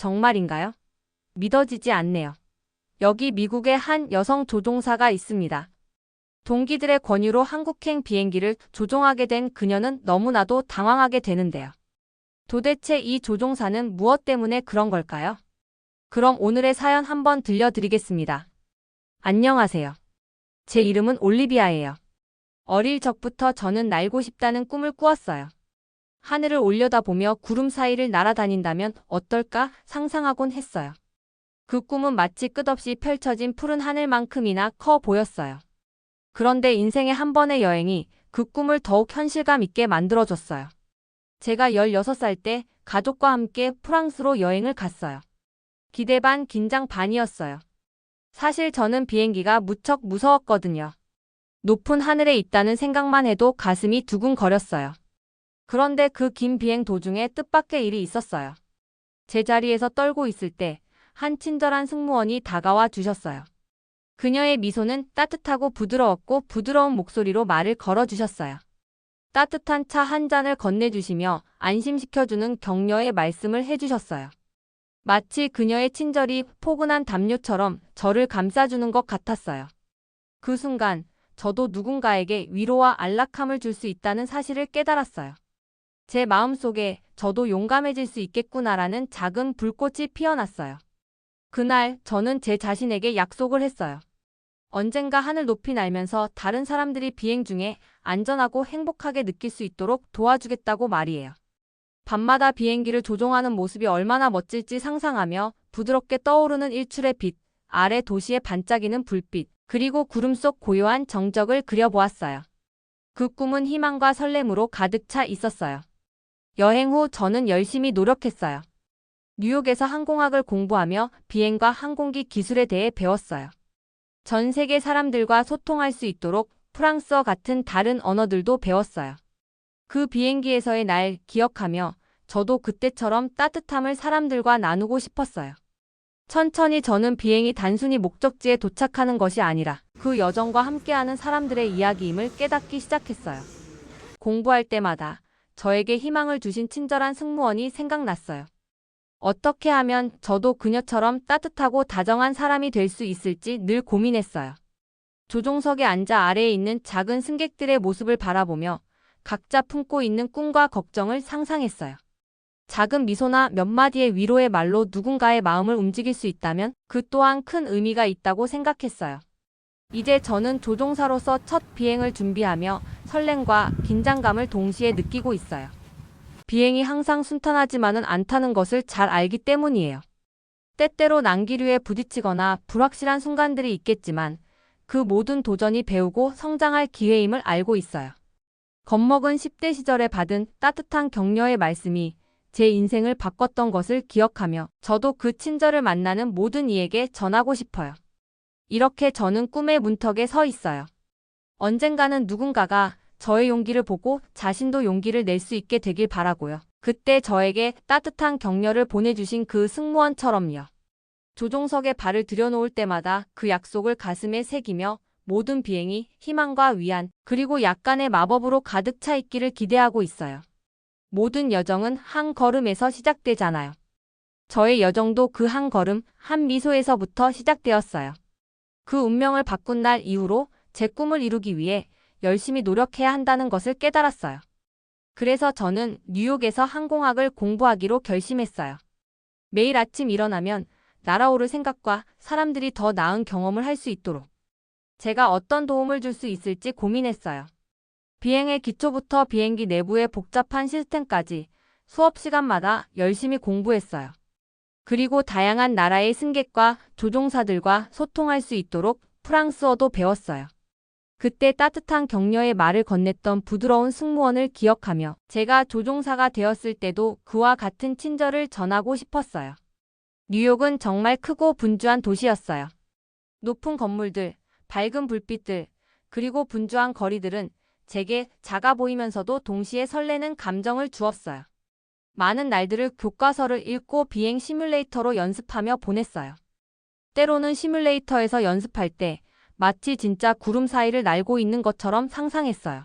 정말인가요? 믿어지지 않네요. 여기 미국의 한 여성 조종사가 있습니다. 동기들의 권유로 한국행 비행기를 조종하게 된 그녀는 너무나도 당황하게 되는데요. 도대체 이 조종사는 무엇 때문에 그런 걸까요? 그럼 오늘의 사연 한번 들려드리겠습니다. 안녕하세요. 제 이름은 올리비아예요. 어릴 적부터 저는 날고 싶다는 꿈을 꾸었어요. 하늘을 올려다보며 구름 사이를 날아다닌다면 어떨까 상상하곤 했어요. 그 꿈은 마치 끝없이 펼쳐진 푸른 하늘만큼이나 커 보였어요. 그런데 인생의 한 번의 여행이 그 꿈을 더욱 현실감 있게 만들어줬어요. 제가 16살 때 가족과 함께 프랑스로 여행을 갔어요. 기대 반 긴장 반이었어요. 사실 저는 비행기가 무척 무서웠거든요. 높은 하늘에 있다는 생각만 해도 가슴이 두근거렸어요. 그런데 그 긴 비행 도중에 뜻밖의 일이 있었어요. 제자리에서 떨고 있을 때 한 친절한 승무원이 다가와 주셨어요. 그녀의 미소는 따뜻하고 부드러웠고 부드러운 목소리로 말을 걸어주셨어요. 따뜻한 차 한 잔을 건네주시며 안심시켜주는 격려의 말씀을 해주셨어요. 마치 그녀의 친절이 포근한 담요처럼 저를 감싸주는 것 같았어요. 그 순간 저도 누군가에게 위로와 안락함을 줄 수 있다는 사실을 깨달았어요. 제 마음속에 저도 용감해질 수 있겠구나라는 작은 불꽃이 피어났어요. 그날 저는 제 자신에게 약속을 했어요. 언젠가 하늘 높이 날면서 다른 사람들이 비행 중에 안전하고 행복하게 느낄 수 있도록 도와주겠다고 말이에요. 밤마다 비행기를 조종하는 모습이 얼마나 멋질지 상상하며 부드럽게 떠오르는 일출의 빛, 아래 도시의 반짝이는 불빛, 그리고 구름 속 고요한 정적을 그려보았어요. 그 꿈은 희망과 설렘으로 가득 차 있었어요. 여행 후 저는 열심히 노력했어요. 뉴욕에서 항공학을 공부하며 비행과 항공기 기술에 대해 배웠어요. 전 세계 사람들과 소통할 수 있도록 프랑스어 같은 다른 언어들도 배웠어요. 그 비행기에서의 날 기억하며 저도 그때처럼 따뜻함을 사람들과 나누고 싶었어요. 천천히 저는 비행이 단순히 목적지에 도착하는 것이 아니라 그 여정과 함께하는 사람들의 이야기임을 깨닫기 시작했어요. 공부할 때마다 저에게 희망을 주신 친절한 승무원이 생각났어요. 어떻게 하면 저도 그녀처럼 따뜻하고 다정한 사람이 될 수 있을지 늘 고민했어요. 조종석에 앉아 아래에 있는 작은 승객들의 모습을 바라보며 각자 품고 있는 꿈과 걱정을 상상했어요. 작은 미소나 몇 마디의 위로의 말로 누군가의 마음을 움직일 수 있다면 그 또한 큰 의미가 있다고 생각했어요. 이제 저는 조종사로서 첫 비행을 준비하며 설렘과 긴장감을 동시에 느끼고 있어요. 비행이 항상 순탄하지만은 않다는 것을 잘 알기 때문이에요. 때때로 난기류에 부딪히거나 불확실한 순간들이 있겠지만 그 모든 도전이 배우고 성장할 기회임을 알고 있어요. 겁먹은 10대 시절에 받은 따뜻한 격려의 말씀이 제 인생을 바꿨던 것을 기억하며 저도 그 친절을 만나는 모든 이에게 전하고 싶어요. 이렇게 저는 꿈의 문턱에 서 있어요. 언젠가는 누군가가 저의 용기를 보고 자신도 용기를 낼 수 있게 되길 바라고요. 그때 저에게 따뜻한 격려를 보내주신 그 승무원처럼요. 조종석에 발을 들여놓을 때마다 그 약속을 가슴에 새기며 모든 비행이 희망과 위안, 그리고 약간의 마법으로 가득 차 있기를 기대하고 있어요. 모든 여정은 한 걸음에서 시작되잖아요. 저의 여정도 그 한 걸음, 한 미소에서부터 시작되었어요. 그 운명을 바꾼 날 이후로 제 꿈을 이루기 위해 열심히 노력해야 한다는 것을 깨달았어요. 그래서 저는 뉴욕에서 항공학을 공부하기로 결심했어요. 매일 아침 일어나면 날아오를 생각과 사람들이 더 나은 경험을 할 수 있도록 제가 어떤 도움을 줄 수 있을지 고민했어요. 비행의 기초부터 비행기 내부의 복잡한 시스템까지 수업 시간마다 열심히 공부했어요. 그리고 다양한 나라의 승객과 조종사들과 소통할 수 있도록 프랑스어도 배웠어요. 그때 따뜻한 격려의 말을 건넸던 부드러운 승무원을 기억하며 제가 조종사가 되었을 때도 그와 같은 친절을 전하고 싶었어요. 뉴욕은 정말 크고 분주한 도시였어요. 높은 건물들, 밝은 불빛들, 그리고 분주한 거리들은 제게 작아 보이면서도 동시에 설레는 감정을 주었어요. 많은 날들을 교과서를 읽고 비행 시뮬레이터로 연습하며 보냈어요. 때로는 시뮬레이터에서 연습할 때 마치 진짜 구름 사이를 날고 있는 것처럼 상상했어요.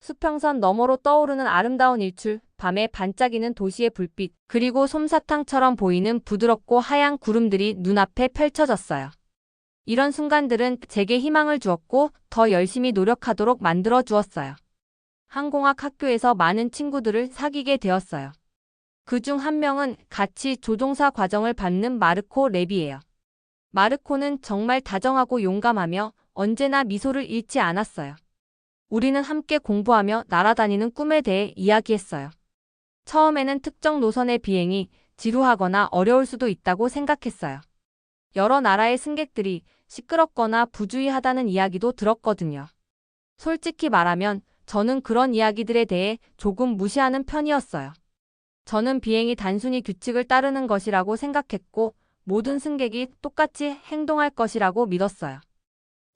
수평선 너머로 떠오르는 아름다운 일출, 밤에 반짝이는 도시의 불빛, 그리고 솜사탕처럼 보이는 부드럽고 하얀 구름들이 눈앞에 펼쳐졌어요. 이런 순간들은 제게 희망을 주었고 더 열심히 노력하도록 만들어 주었어요. 항공학 학교에서 많은 친구들을 사귀게 되었어요. 그 중 한 명은 같이 조종사 과정을 받는 마르코 랩이에요. 마르코는 정말 다정하고 용감하며 언제나 미소를 잃지 않았어요. 우리는 함께 공부하며 날아다니는 꿈에 대해 이야기했어요. 처음에는 특정 노선의 비행이 지루하거나 어려울 수도 있다고 생각했어요. 여러 나라의 승객들이 시끄럽거나 부주의하다는 이야기도 들었거든요. 솔직히 말하면 저는 그런 이야기들에 대해 조금 무시하는 편이었어요. 저는 비행이 단순히 규칙을 따르는 것이라고 생각했고 모든 승객이 똑같이 행동할 것이라고 믿었어요.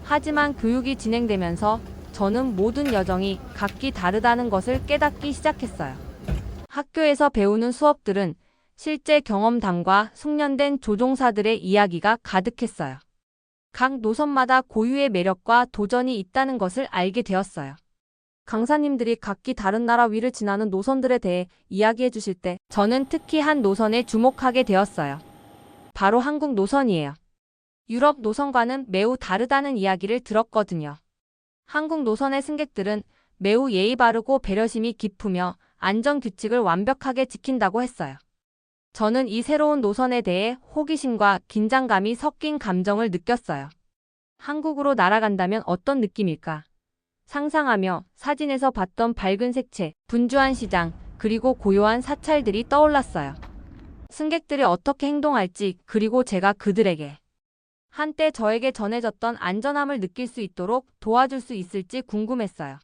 하지만 교육이 진행되면서 저는 모든 여정이 각기 다르다는 것을 깨닫기 시작했어요. 학교에서 배우는 수업들은 실제 경험담과 숙련된 조종사들의 이야기가 가득했어요. 각 노선마다 고유의 매력과 도전이 있다는 것을 알게 되었어요. 강사님들이 각기 다른 나라 위를 지나는 노선들에 대해 이야기해 주실 때 저는 특히 한 노선에 주목하게 되었어요. 바로 한국 노선이에요. 유럽 노선과는 매우 다르다는 이야기를 들었거든요. 한국 노선의 승객들은 매우 예의 바르고 배려심이 깊으며 안전 규칙을 완벽하게 지킨다고 했어요. 저는 이 새로운 노선에 대해 호기심과 긴장감이 섞인 감정을 느꼈어요. 한국으로 날아간다면 어떤 느낌일까? 상상하며 사진에서 봤던 밝은 색채, 분주한 시장, 그리고 고요한 사찰들이 떠올랐어요. 승객들이 어떻게 행동할지, 그리고 제가 그들에게 한때 저에게 전해졌던 안전함을 느낄 수 있도록 도와줄 수 있을지 궁금했어요.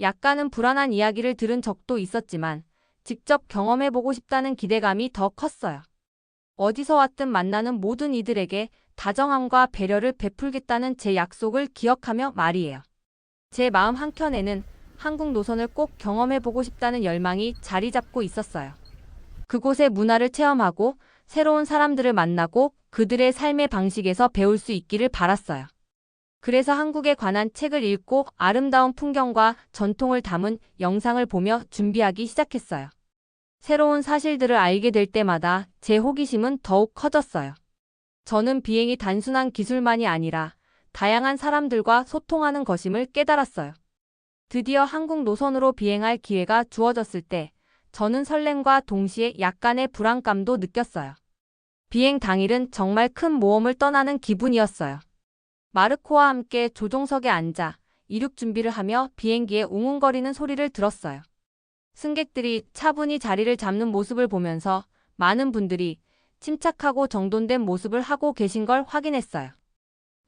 약간은 불안한 이야기를 들은 적도 있었지만 직접 경험해보고 싶다는 기대감이 더 컸어요. 어디서 왔든 만나는 모든 이들에게 다정함과 배려를 베풀겠다는 제 약속을 기억하며 말이에요. 제 마음 한켠에는 한국 노선을 꼭 경험해보고 싶다는 열망이 자리 잡고 있었어요. 그곳의 문화를 체험하고 새로운 사람들을 만나고 그들의 삶의 방식에서 배울 수 있기를 바랐어요. 그래서 한국에 관한 책을 읽고 아름다운 풍경과 전통을 담은 영상을 보며 준비하기 시작했어요. 새로운 사실들을 알게 될 때마다 제 호기심은 더욱 커졌어요. 저는 비행이 단순한 기술만이 아니라 다양한 사람들과 소통하는 것임을 깨달았어요. 드디어 한국 노선으로 비행할 기회가 주어졌을 때 저는 설렘과 동시에 약간의 불안감도 느꼈어요. 비행 당일은 정말 큰 모험을 떠나는 기분이었어요. 마르코와 함께 조종석에 앉아 이륙 준비를 하며 비행기의 웅웅거리는 소리를 들었어요. 승객들이 차분히 자리를 잡는 모습을 보면서 많은 분들이 침착하고 정돈된 모습을 하고 계신 걸 확인했어요.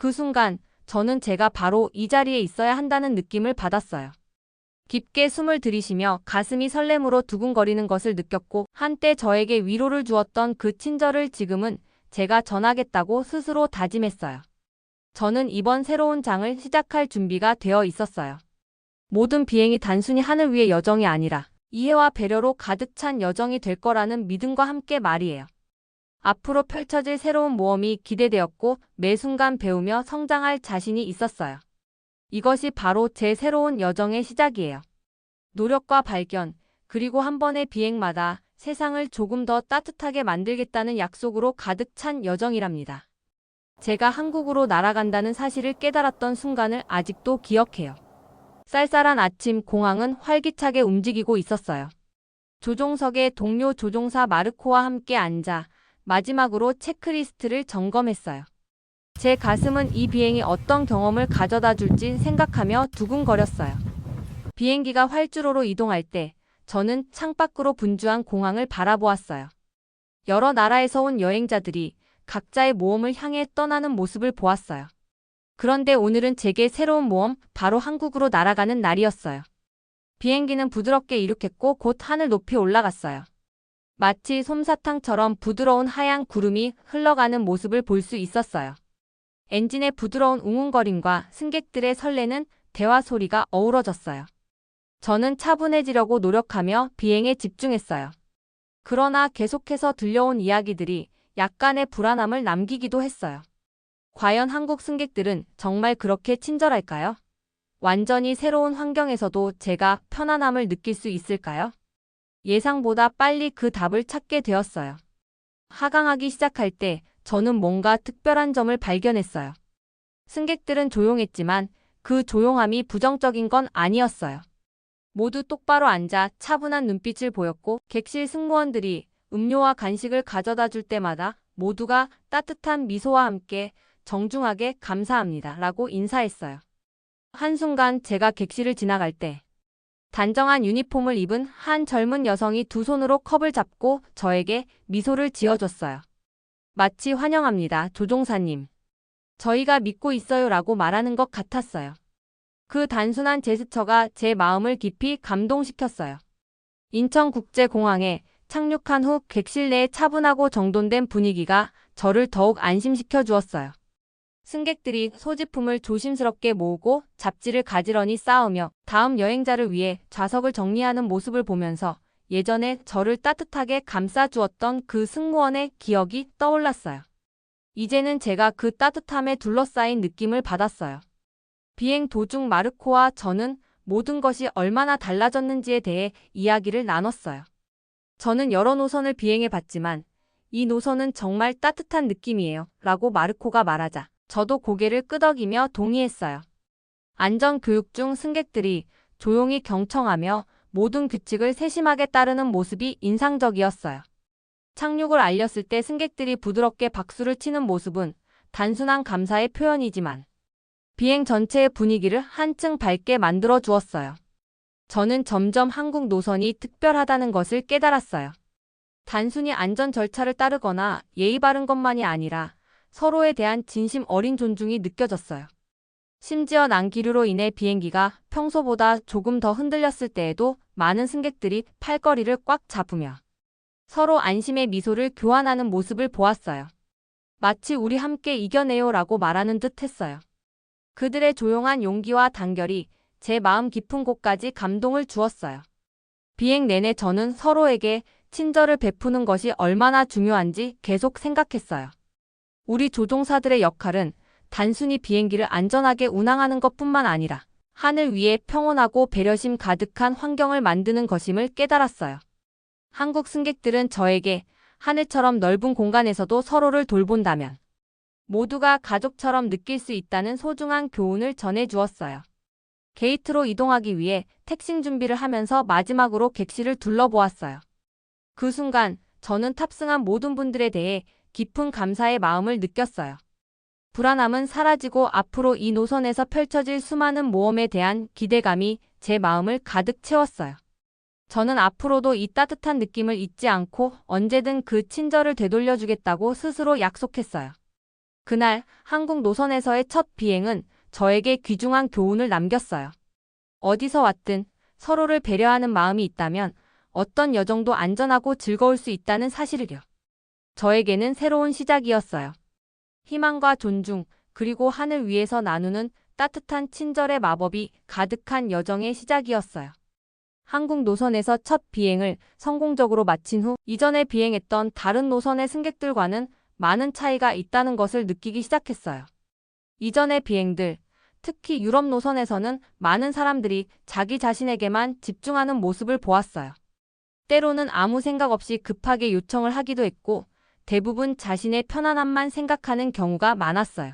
그 순간 저는 제가 바로 이 자리에 있어야 한다는 느낌을 받았어요. 깊게 숨을 들이쉬며 가슴이 설렘으로 두근거리는 것을 느꼈고 한때 저에게 위로를 주었던 그 친절을 지금은 제가 전하겠다고 스스로 다짐했어요. 저는 이번 새로운 장을 시작할 준비가 되어 있었어요. 모든 비행이 단순히 하늘 위의 여정이 아니라 이해와 배려로 가득 찬 여정이 될 거라는 믿음과 함께 말이에요. 앞으로 펼쳐질 새로운 모험이 기대되었고 매 순간 배우며 성장할 자신이 있었어요. 이것이 바로 제 새로운 여정의 시작이에요. 노력과 발견, 그리고 한 번의 비행마다 세상을 조금 더 따뜻하게 만들겠다는 약속으로 가득 찬 여정이랍니다. 제가 한국으로 날아간다는 사실을 깨달았던 순간을 아직도 기억해요. 쌀쌀한 아침 공항은 활기차게 움직이고 있었어요. 조종석에 동료 조종사 마르코와 함께 앉아 마지막으로 체크리스트를 점검했어요. 제 가슴은 이 비행이 어떤 경험을 가져다 줄지 생각하며 두근거렸어요. 비행기가 활주로로 이동할 때 저는 창밖으로 분주한 공항을 바라보았어요. 여러 나라에서 온 여행자들이 각자의 모험을 향해 떠나는 모습을 보았어요. 그런데 오늘은 제게 새로운 모험, 바로 한국으로 날아가는 날이었어요. 비행기는 부드럽게 이륙했고 곧 하늘 높이 올라갔어요. 마치 솜사탕처럼 부드러운 하얀 구름이 흘러가는 모습을 볼 수 있었어요. 엔진의 부드러운 웅웅거림과 승객들의 설레는 대화 소리가 어우러졌어요. 저는 차분해지려고 노력하며 비행에 집중했어요. 그러나 계속해서 들려온 이야기들이 약간의 불안함을 남기기도 했어요. 과연 한국 승객들은 정말 그렇게 친절할까요? 완전히 새로운 환경에서도 제가 편안함을 느낄 수 있을까요? 예상보다 빨리 그 답을 찾게 되었어요. 하강하기 시작할 때 저는 뭔가 특별한 점을 발견했어요. 승객들은 조용했지만 그 조용함이 부정적인 건 아니었어요. 모두 똑바로 앉아 차분한 눈빛을 보였고 객실 승무원들이 음료와 간식을 가져다 줄 때마다 모두가 따뜻한 미소와 함께 정중하게 감사합니다 라고 인사했어요. 한순간 제가 객실을 지나갈 때 단정한 유니폼을 입은 한 젊은 여성이 두 손으로 컵을 잡고 저에게 미소를 지어줬어요. 마치 환영합니다, 조종사님. 저희가 믿고 있어요 라고 말하는 것 같았어요. 그 단순한 제스처가 제 마음을 깊이 감동시켰어요. 인천국제공항에 착륙한 후 객실 내의 차분하고 정돈된 분위기가 저를 더욱 안심시켜 주었어요. 승객들이 소지품을 조심스럽게 모으고 잡지를 가지런히 쌓으며 다음 여행자를 위해 좌석을 정리하는 모습을 보면서 예전에 저를 따뜻하게 감싸주었던 그 승무원의 기억이 떠올랐어요. 이제는 제가 그 따뜻함에 둘러싸인 느낌을 받았어요. 비행 도중 마르코와 저는 모든 것이 얼마나 달라졌는지에 대해 이야기를 나눴어요. 저는 여러 노선을 비행해 봤지만 이 노선은 정말 따뜻한 느낌이에요. 라고 마르코가 말하자 저도 고개를 끄덕이며 동의했어요. 안전교육 중 승객들이 조용히 경청하며 모든 규칙을 세심하게 따르는 모습이 인상적이었어요. 착륙을 알렸을 때 승객들이 부드럽게 박수를 치는 모습은 단순한 감사의 표현이지만 비행 전체의 분위기를 한층 밝게 만들어 주었어요. 저는 점점 한국 노선이 특별하다는 것을 깨달았어요. 단순히 안전 절차를 따르거나 예의 바른 것만이 아니라 서로에 대한 진심 어린 존중이 느껴졌어요. 심지어 난기류로 인해 비행기가 평소보다 조금 더 흔들렸을 때에도 많은 승객들이 팔걸이를 꽉 잡으며 서로 안심의 미소를 교환하는 모습을 보았어요. 마치 우리 함께 이겨내요 라고 말하는 듯 했어요. 그들의 조용한 용기와 단결이 제 마음 깊은 곳까지 감동을 주었어요. 비행 내내 저는 서로에게 친절을 베푸는 것이 얼마나 중요한지 계속 생각했어요. 우리 조종사들의 역할은 단순히 비행기를 안전하게 운항하는 것뿐만 아니라 하늘 위에 평온하고 배려심 가득한 환경을 만드는 것임을 깨달았어요. 한국 승객들은 저에게 하늘처럼 넓은 공간에서도 서로를 돌본다면 모두가 가족처럼 느낄 수 있다는 소중한 교훈을 전해 주었어요. 게이트로 이동하기 위해 택싱 준비를 하면서 마지막으로 객실을 둘러보았어요. 그 순간 저는 탑승한 모든 분들에 대해 깊은 감사의 마음을 느꼈어요. 불안함은 사라지고 앞으로 이 노선에서 펼쳐질 수많은 모험에 대한 기대감이 제 마음을 가득 채웠어요. 저는 앞으로도 이 따뜻한 느낌을 잊지 않고 언제든 그 친절을 되돌려주겠다고 스스로 약속했어요. 그날 한국 노선에서의 첫 비행은 저에게 귀중한 교훈을 남겼어요. 어디서 왔든 서로를 배려하는 마음이 있다면 어떤 여정도 안전하고 즐거울 수 있다는 사실을요. 저에게는 새로운 시작이었어요. 희망과 존중, 그리고 하늘 위에서 나누는 따뜻한 친절의 마법이 가득한 여정의 시작이었어요. 한국 노선에서 첫 비행을 성공적으로 마친 후 이전에 비행했던 다른 노선의 승객들과는 많은 차이가 있다는 것을 느끼기 시작했어요. 이전의 비행들, 특히 유럽 노선에서는 많은 사람들이 자기 자신에게만 집중하는 모습을 보았어요. 때로는 아무 생각 없이 급하게 요청을 하기도 했고 대부분 자신의 편안함만 생각하는 경우가 많았어요.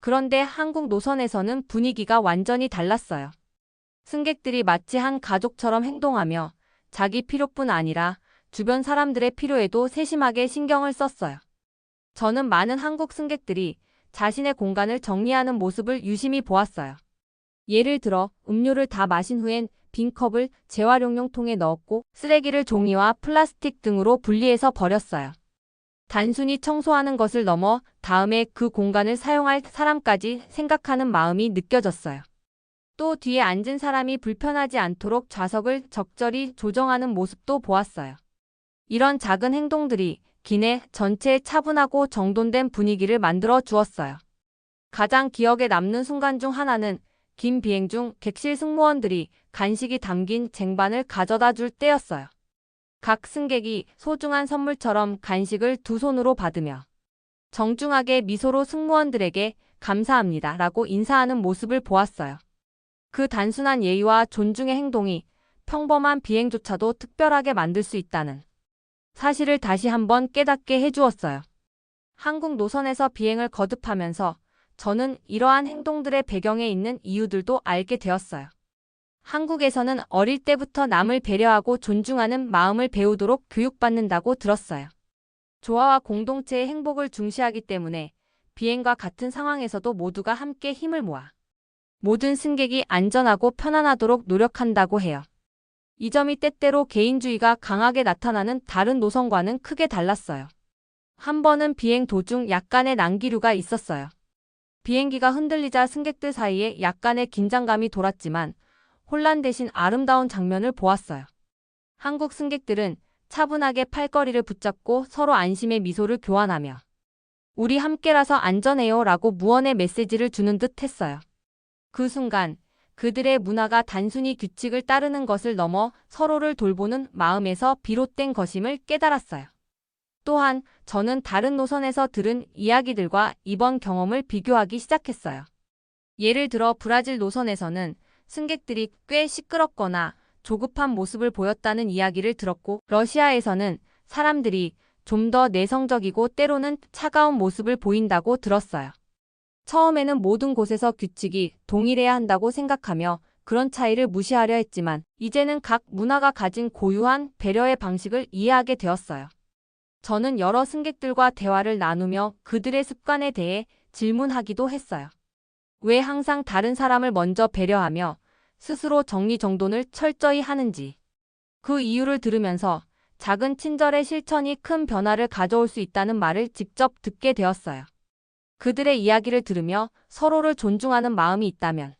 그런데 한국 노선에서는 분위기가 완전히 달랐어요. 승객들이 마치 한 가족처럼 행동하며 자기 필요뿐 아니라 주변 사람들의 필요에도 세심하게 신경을 썼어요. 저는 많은 한국 승객들이 자신의 공간을 정리하는 모습을 유심히 보았어요. 예를 들어 음료를 다 마신 후엔 빈 컵을 재활용용 통에 넣었고 쓰레기를 종이와 플라스틱 등으로 분리해서 버렸어요. 단순히 청소하는 것을 넘어 다음에 그 공간을 사용할 사람까지 생각하는 마음이 느껴졌어요. 또 뒤에 앉은 사람이 불편하지 않도록 좌석을 적절히 조정하는 모습도 보았어요. 이런 작은 행동들이 기내 전체에 차분하고 정돈된 분위기를 만들어 주었어요. 가장 기억에 남는 순간 중 하나는 긴 비행 중 객실 승무원들이 간식이 담긴 쟁반을 가져다 줄 때였어요. 각 승객이 소중한 선물처럼 간식을 두 손으로 받으며 정중하게 미소로 승무원들에게 감사합니다 라고 인사하는 모습을 보았어요. 그 단순한 예의와 존중의 행동이 평범한 비행조차도 특별하게 만들 수 있다는 사실을 다시 한번 깨닫게 해주었어요. 한국 노선에서 비행을 거듭하면서 저는 이러한 행동들의 배경에 있는 이유들도 알게 되었어요. 한국에서는 어릴 때부터 남을 배려하고 존중하는 마음을 배우도록 교육받는다고 들었어요. 조화와 공동체의 행복을 중시하기 때문에 비행과 같은 상황에서도 모두가 함께 힘을 모아 모든 승객이 안전하고 편안하도록 노력한다고 해요. 이 점이 때때로 개인주의가 강하게 나타나는 다른 노선과는 크게 달랐어요. 한 번은 비행 도중 약간의 난기류가 있었어요. 비행기가 흔들리자 승객들 사이에 약간의 긴장감이 돌았지만 혼란 대신 아름다운 장면을 보았어요. 한국 승객들은 차분하게 팔걸이를 붙잡고 서로 안심의 미소를 교환하며 우리 함께라서 안전해요 라고 무언의 메시지를 주는 듯 했어요. 그 순간 그들의 문화가 단순히 규칙을 따르는 것을 넘어 서로를 돌보는 마음에서 비롯된 것임을 깨달았어요. 또한 저는 다른 노선에서 들은 이야기들과 이번 경험을 비교하기 시작했어요. 예를 들어 브라질 노선에서는 승객들이 꽤 시끄럽거나 조급한 모습을 보였다는 이야기를 들었고 러시아에서는 사람들이 좀 더 내성적이고 때로는 차가운 모습을 보인다고 들었어요. 처음에는 모든 곳에서 규칙이 동일해야 한다고 생각하며 그런 차이를 무시하려 했지만 이제는 각 문화가 가진 고유한 배려의 방식을 이해하게 되었어요. 저는 여러 승객들과 대화를 나누며 그들의 습관에 대해 질문하기도 했어요. 왜 항상 다른 사람을 먼저 배려하며 스스로 정리정돈을 철저히 하는지. 그 이유를 들으면서 작은 친절의 실천이 큰 변화를 가져올 수 있다는 말을 직접 듣게 되었어요. 그들의 이야기를 들으며 서로를 존중하는 마음이 있다면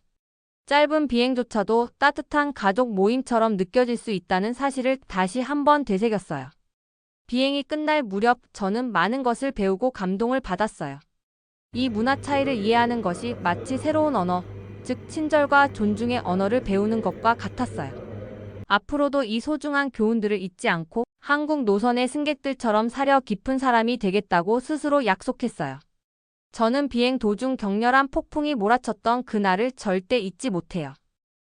짧은 비행조차도 따뜻한 가족 모임처럼 느껴질 수 있다는 사실을 다시 한번 되새겼어요. 비행이 끝날 무렵 저는 많은 것을 배우고 감동을 받았어요. 이 문화 차이를 이해하는 것이 마치 새로운 언어, 즉 친절과 존중의 언어를 배우는 것과 같았어요. 앞으로도 이 소중한 교훈들을 잊지 않고 한국 노선의 승객들처럼 사려 깊은 사람이 되겠다고 스스로 약속했어요. 저는 비행 도중 격렬한 폭풍이 몰아쳤던 그날을 절대 잊지 못해요.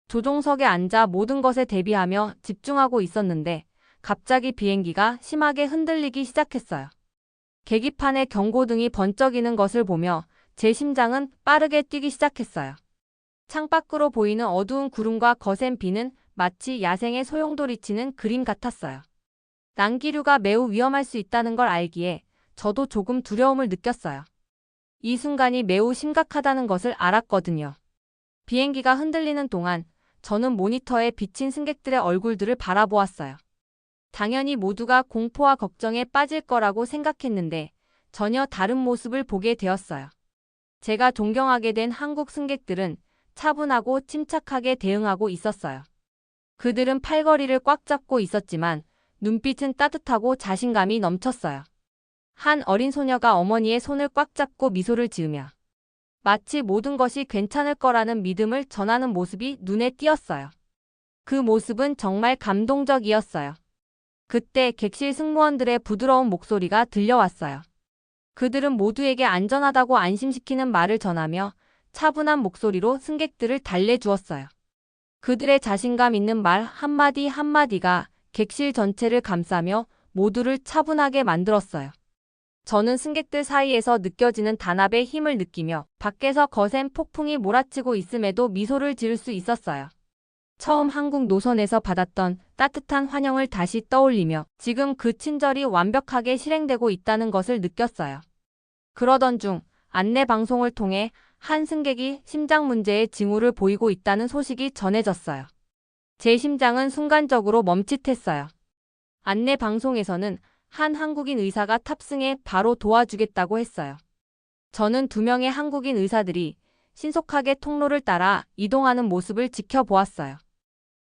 조종석에 앉아 모든 것에 대비하며 집중하고 있었는데 갑자기 비행기가 심하게 흔들리기 시작했어요. 계기판에 경고등이 번쩍이는 것을 보며 제 심장은 빠르게 뛰기 시작했어요. 창밖으로 보이는 어두운 구름과 거센 비는 마치 야생의 소용돌이치는 그림 같았어요. 난기류가 매우 위험할 수 있다는 걸 알기에 저도 조금 두려움을 느꼈어요. 이 순간이 매우 심각하다는 것을 알았거든요. 비행기가 흔들리는 동안 저는 모니터에 비친 승객들의 얼굴들을 바라보았어요. 당연히 모두가 공포와 걱정에 빠질 거라고 생각했는데 전혀 다른 모습을 보게 되었어요. 제가 존경하게 된 한국 승객들은 차분하고 침착하게 대응하고 있었어요. 그들은 팔걸이를 꽉 잡고 있었지만 눈빛은 따뜻하고 자신감이 넘쳤어요. 한 어린 소녀가 어머니의 손을 꽉 잡고 미소를 지으며 마치 모든 것이 괜찮을 거라는 믿음을 전하는 모습이 눈에 띄었어요. 그 모습은 정말 감동적이었어요. 그때 객실 승무원들의 부드러운 목소리가 들려왔어요. 그들은 모두에게 안전하다고 안심시키는 말을 전하며 차분한 목소리로 승객들을 달래주었어요. 그들의 자신감 있는 말 한마디 한마디가 객실 전체를 감싸며 모두를 차분하게 만들었어요. 저는 승객들 사이에서 느껴지는 단합의 힘을 느끼며 밖에서 거센 폭풍이 몰아치고 있음에도 미소를 지을 수 있었어요. 처음 한국 노선에서 받았던 따뜻한 환영을 다시 떠올리며 지금 그 친절이 완벽하게 실행되고 있다는 것을 느꼈어요. 그러던 중 안내 방송을 통해 한 승객이 심장 문제의 징후를 보이고 있다는 소식이 전해졌어요. 제 심장은 순간적으로 멈칫했어요. 안내 방송에서는 한 한국인 의사가 탑승해 바로 도와주겠다고 했어요. 저는 두 명의 한국인 의사들이 신속하게 통로를 따라 이동하는 모습을 지켜보았어요.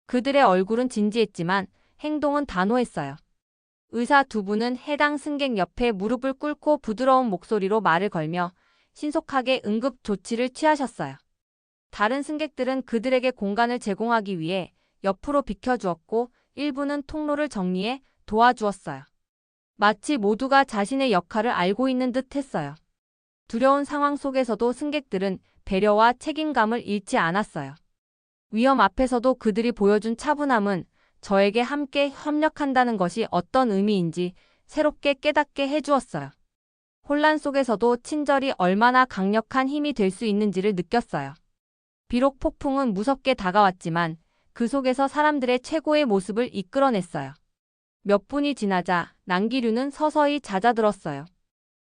그들의 얼굴은 진지했지만 행동은 단호했어요. 의사 두 분은 해당 승객 옆에 무릎을 꿇고 부드러운 목소리로 말을 걸며 신속하게 응급 조치를 취하셨어요. 다른 승객들은 그들에게 공간을 제공하기 위해 옆으로 비켜주었고 일부는 통로를 정리해 도와주었어요. 마치 모두가 자신의 역할을 알고 있는 듯 했어요. 두려운 상황 속에서도 승객들은 배려와 책임감을 잃지 않았어요. 위험 앞에서도 그들이 보여준 차분함은 저에게 함께 협력한다는 것이 어떤 의미인지 새롭게 깨닫게 해주었어요. 혼란 속에서도 친절이 얼마나 강력한 힘이 될 수 있는지를 느꼈어요. 비록 폭풍은 무섭게 다가왔지만 그 속에서 사람들의 최고의 모습을 이끌어냈어요. 몇 분이 지나자 난기류는 서서히 잦아들었어요.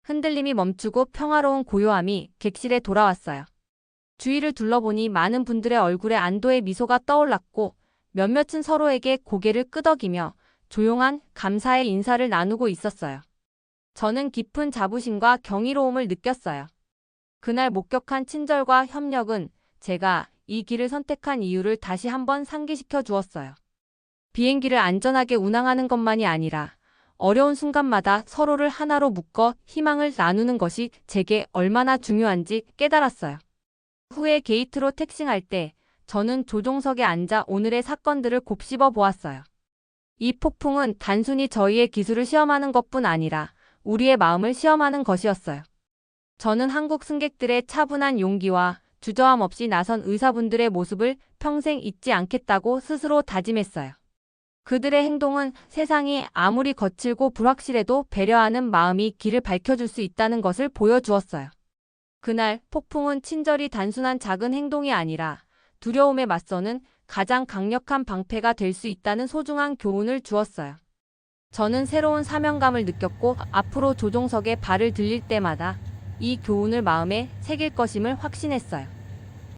흔들림이 멈추고 평화로운 고요함이 객실에 돌아왔어요. 주위를 둘러보니 많은 분들의 얼굴에 안도의 미소가 떠올랐고 몇몇은 서로에게 고개를 끄덕이며 조용한 감사의 인사를 나누고 있었어요. 저는 깊은 자부심과 경이로움을 느꼈어요. 그날 목격한 친절과 협력은 제가 이 길을 선택한 이유를 다시 한번 상기시켜 주었어요. 비행기를 안전하게 운항하는 것만이 아니라 어려운 순간마다 서로를 하나로 묶어 희망을 나누는 것이 제게 얼마나 중요한지 깨달았어요. 후에 게이트로 택싱할 때 저는 조종석에 앉아 오늘의 사건들을 곱씹어 보았어요. 이 폭풍은 단순히 저희의 기술을 시험하는 것뿐 아니라 우리의 마음을 시험하는 것이었어요. 저는 한국 승객들의 차분한 용기와 주저함 없이 나선 의사분들의 모습을 평생 잊지 않겠다고 스스로 다짐했어요. 그들의 행동은 세상이 아무리 거칠고 불확실해도 배려하는 마음이 길을 밝혀줄 수 있다는 것을 보여주었어요. 그날 폭풍은 친절이 단순한 작은 행동이 아니라 두려움에 맞서는 가장 강력한 방패가 될 수 있다는 소중한 교훈을 주었어요. 저는 새로운 사명감을 느꼈고 앞으로 조종석에 발을 들릴 때마다 이 교훈을 마음에 새길 것임을 확신했어요.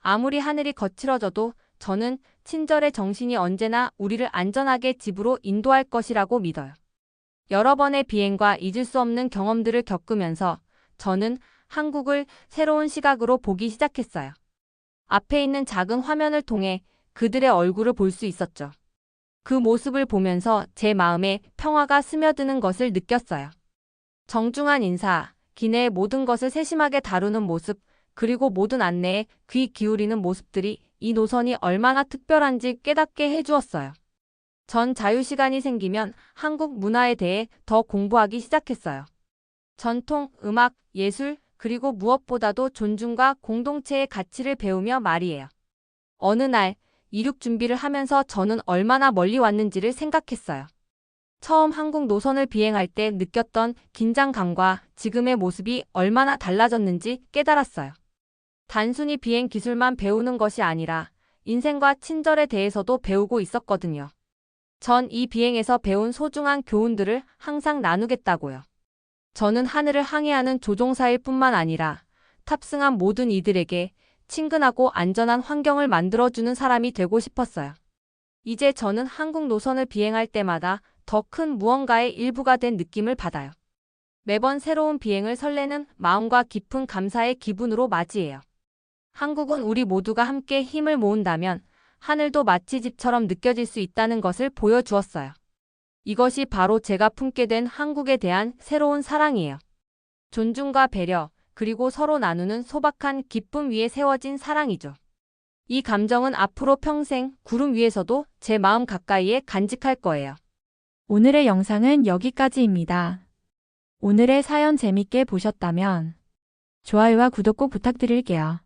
아무리 하늘이 거칠어져도 저는 친절의 정신이 언제나 우리를 안전하게 집으로 인도할 것이라고 믿어요. 여러 번의 비행과 잊을 수 없는 경험들을 겪으면서 저는 한국을 새로운 시각으로 보기 시작했어요. 앞에 있는 작은 화면을 통해 그들의 얼굴을 볼 수 있었죠. 그 모습을 보면서 제 마음에 평화가 스며드는 것을 느꼈어요. 정중한 인사, 기내의 모든 것을 세심하게 다루는 모습, 그리고 모든 안내에 귀 기울이는 모습들이 이 노선이 얼마나 특별한지 깨닫게 해주었어요. 전 자유시간이 생기면 한국 문화에 대해 더 공부하기 시작했어요. 전통, 음악, 예술, 그리고 무엇보다도 존중과 공동체의 가치를 배우며 말이에요. 어느 날, 이륙 준비를 하면서 저는 얼마나 멀리 왔는지를 생각했어요. 처음 한국 노선을 비행할 때 느꼈던 긴장감과 지금의 모습이 얼마나 달라졌는지 깨달았어요. 단순히 비행 기술만 배우는 것이 아니라 인생과 친절에 대해서도 배우고 있었거든요. 전 이 비행에서 배운 소중한 교훈들을 항상 나누겠다고요. 저는 하늘을 항해하는 조종사일 뿐만 아니라 탑승한 모든 이들에게 친근하고 안전한 환경을 만들어주는 사람이 되고 싶었어요. 이제 저는 한국 노선을 비행할 때마다 더 큰 무언가의 일부가 된 느낌을 받아요. 매번 새로운 비행을 설레는 마음과 깊은 감사의 기분으로 맞이해요. 한국은 우리 모두가 함께 힘을 모은다면 하늘도 마치 집처럼 느껴질 수 있다는 것을 보여주었어요. 이것이 바로 제가 품게 된 한국에 대한 새로운 사랑이에요. 존중과 배려, 그리고 서로 나누는 소박한 기쁨 위에 세워진 사랑이죠. 이 감정은 앞으로 평생 구름 위에서도 제 마음 가까이에 간직할 거예요. 오늘의 영상은 여기까지입니다. 오늘의 사연 재밌게 보셨다면 좋아요와 구독 꼭 부탁드릴게요.